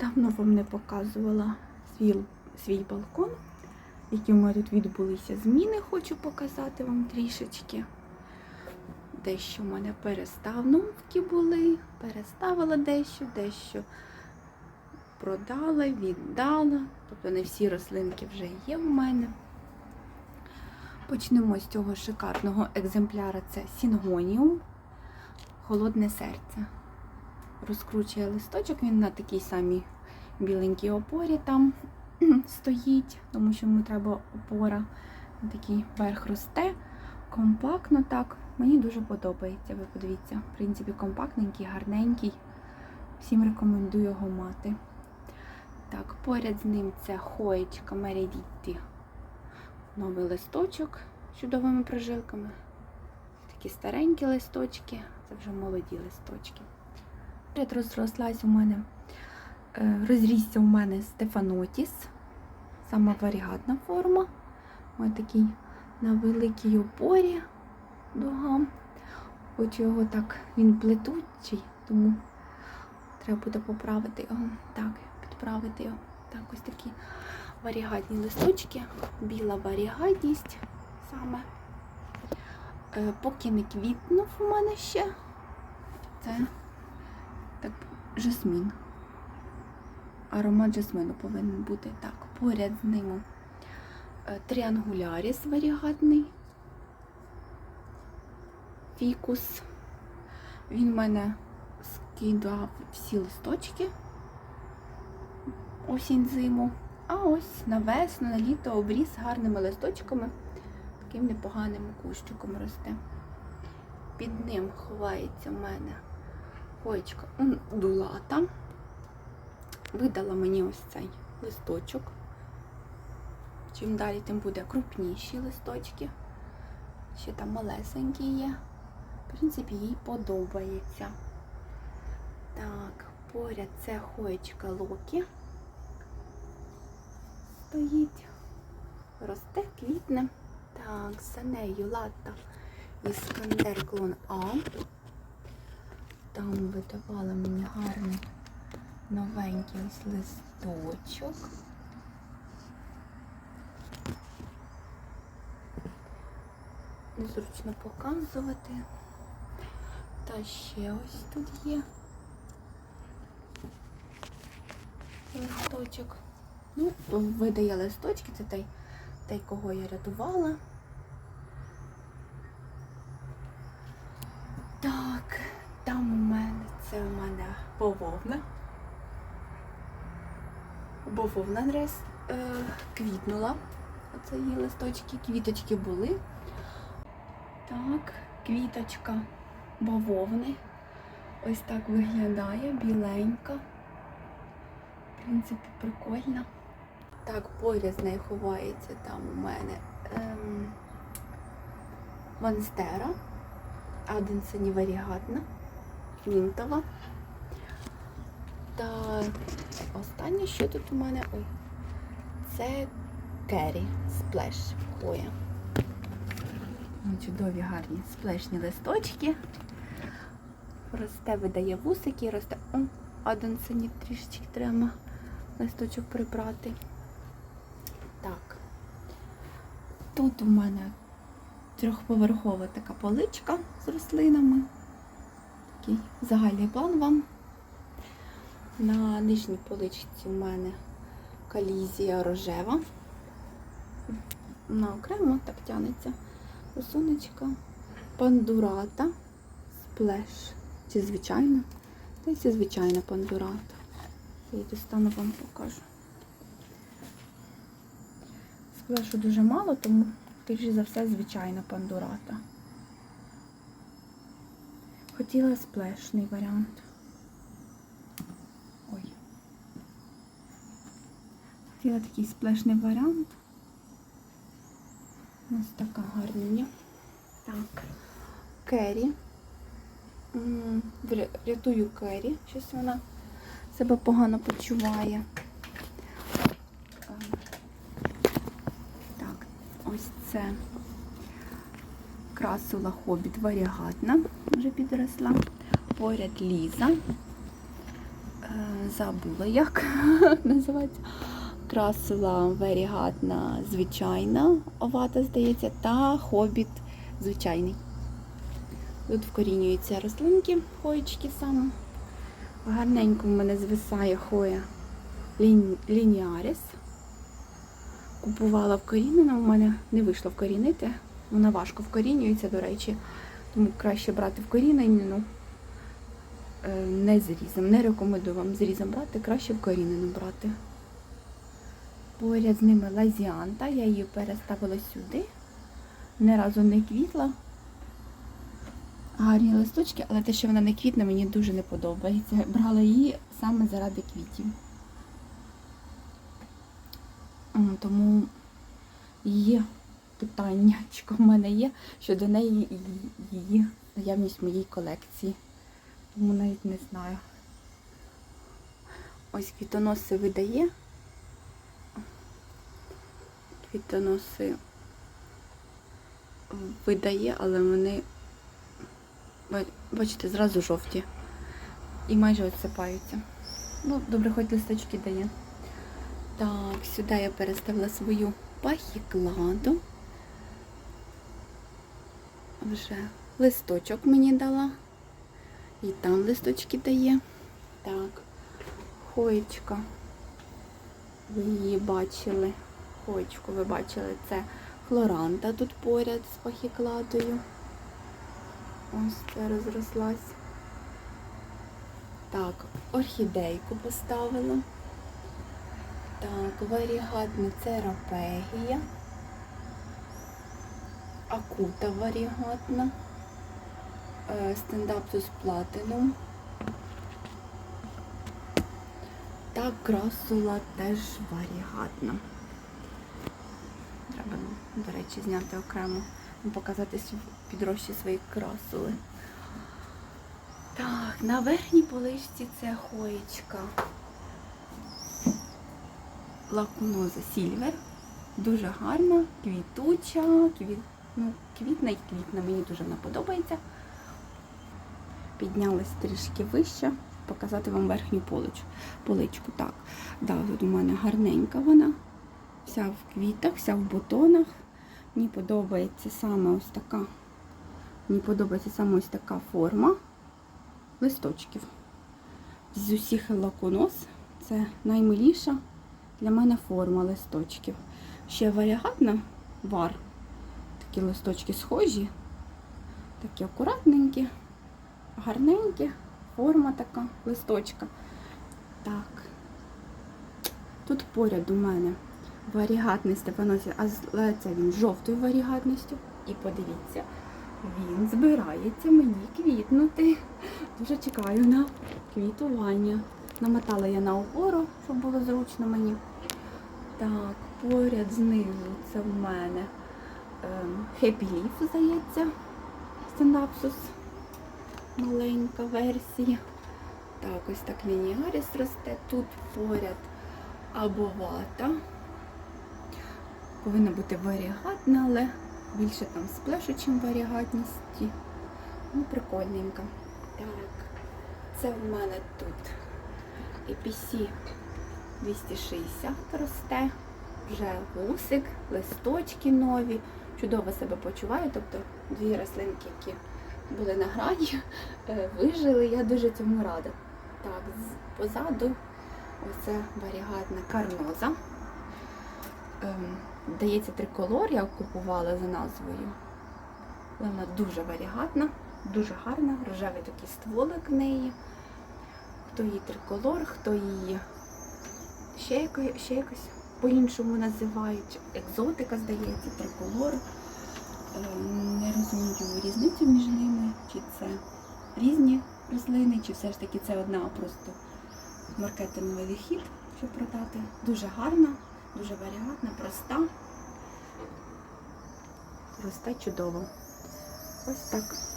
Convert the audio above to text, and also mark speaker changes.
Speaker 1: Давно вам не показувала свій, свій балкон, які у мене тут відбулися зміни, хочу показати вам трішечки. Дещо в мене переставки були, переставила дещо, дещо продала, віддала. Тобто не всі рослинки вже є в мене. Почнемо з цього шикарного екземпляра. Це Сінгоніум, холодне серце. Розкручує листочок, він на такій самій біленькій опорі там стоїть, тому що йому треба опора. Такий верх росте, компактно так. Мені дуже подобається. Ви подивіться, в принципі, компактненький, гарненький. Всім рекомендую його мати. Так, поряд з ним це хоєчка Мередітті. Новий листочок з чудовими прожилками. Такі старенькі листочки, це вже молоді листочки. Поряд розрослась у мене, е, розрісся у мене Стефанотіс, сама варігатна форма. Ось такий на великій опорі дуга. Хочу його так, він плетучий, тому треба буде поправити його. Так, підправити його. Так, ось такі варігатні листочки, біла варігатність саме. Е, Поки не квітнув у мене ще. Це жасмін. Аромат жасмину повинен бути так. Поряд з ним е, тріангуляріс варігатний. Фікус. Він в мене скидав всі листочки осінь зиму. А ось на весну, на літо обріз гарними листочками, таким непоганим кущиком росте. Під ним ховається в мене хоєчка ундулата. Видала мені ось цей листочок. Чим далі, тим буде крупніші листочки. Ще там малесенькі є. В принципі, їй подобається. Так, поряд це хоєчка Локі стоїть, росте, квітне. Так, за нею лата Іскандер клон А. Там видавала мені гарний новенький ось листочок. Незручно показувати. Та ще ось тут є листочок. Ну, видає листочки, це той, той, кого я рятувала. Так, там у мене це у мене бавовна. Бавовна рез е, квітнула. Оце її листочки, квіточки були. Так, квіточка бавовни. Ось так виглядає, біленька. В принципі, прикольно. Так, поряд з нею ховається там у мене ем, Монстера, Аденсені варігатна, мінтова. Та останнє, що тут у мене, ой, це Керрі сплеш Хоя. Чудові гарні сплешні листочки. Росте, видає вусики, росте. О, Аденсені трішечки треба листочок прибрати. Так. Тут у мене трьохповерхова така поличка з рослинами. Такий загальний план вам. На нижній поличці у мене калізія рожева. На окремо так тянеться рисуночка. Пандурата, сплеш. Чи звичайна? Та це звичайна пандурата. Я її достану вам покажу. Сплешу дуже мало, тому більше за все звичайна пандурата. Хотіла сплешний варіант. Ой. Хотіла такий сплешний варіант. Ось така гарня. Так. Керрі. Рятую Керрі. Щось вона себе погано почуває. Так, ось це красула хобіт варігатна, вже підросла. Поряд Ліза. Е, Забула, як називається. Красила варігатна звичайна овата, здається, та хобіт звичайний. Тут вкорінюються рослинки, хоєчки саме. Гарненько в мене звисає хоя лін- лініаріс. Купувала вкорінена, у мене не вийшло вкорінити. Вона важко вкорінюється, до речі. Тому краще брати вкорінену. Е, Не зрізом. Не рекомендую вам зрізом брати, краще вкорінену брати. Поряд з ними лазіанта, я її переставила сюди. Ні разу не квітла. Гарні листочки, але те, що вона не квітне, мені дуже не подобається. Брала її саме заради квітів. Тому є питання, в мене є щодо неї і її наявність в моїй колекції. Тому навіть не знаю. Ось квітоноси видає. Квітоноси видає, але вони, бачите, зразу жовті. І майже отсипаються. Ну, добре, хоч листочки дає. Так, сюди я переставила свою пахікладу. Вже листочок мені дала. І там листочки дає. Так, хоєчка. Ви її бачили. Хоєчку ви бачили. Це хлоранта тут поряд з пахікладою. Ось це розрослась. Так, орхідейку поставила. Так, варігатна це рапегія. Акута варігатна. Е, Стендаптус платинум. Та красула теж варігатна. До речі, зняти окремо і показати підрощі свої красули. Так, на верхній поличці це хоєчка. Лакуноза Сільвер. Дуже гарна, квітуча, квіт, ну, квітна і квітна. Мені дуже вона подобається. Піднялась трішки вище, показати вам верхню поличку. поличку. Так, да, тут у мене гарненька вона. Вся в квітах, вся в бутонах. Мені подобається саме ось така. Мені подобається саме ось така форма листочків. З усіх лаконос це наймиліша для мене форма листочків. Ще варіагатна вар. Такі листочки схожі, такі акуратненькі, гарненькі, форма така листочка. Так. Тут поряд у мене варігатний степанозі, але це він жовтою варігатністю. І подивіться, він збирається мені квітнути. Дуже чекаю на квітування. Намотала я на опору, щоб було зручно мені. Так, поряд знизу це в мене ем, Happy здається, стендапсус. Маленька версія. Так, ось так лініаріс росте. Тут поряд або вата. Повинна бути варігатна, але більше там сплешу, чим варігатності. Ну, прикольненька. Так, це в мене тут EPC 260 росте, вже гусик, листочки нові. Чудово себе почуваю. Тобто дві рослинки, які були на грані, е, вижили. Я дуже цьому рада. Так, позаду оце варігатна карноза. Дається триколор, я купувала за назвою. Вона дуже варігатна, дуже гарна, рожевий такий стволик в неї. Хто її триколор, хто її ще, яко- ще якось по-іншому називають. Екзотика, здається, триколор. Ем, Не розумію різницю між ними, чи це різні рослини, чи все ж таки це одна просто маркетинговий хід, щоб продати. Дуже гарна, дуже варіантна, проста. Росте чудово. Ось так.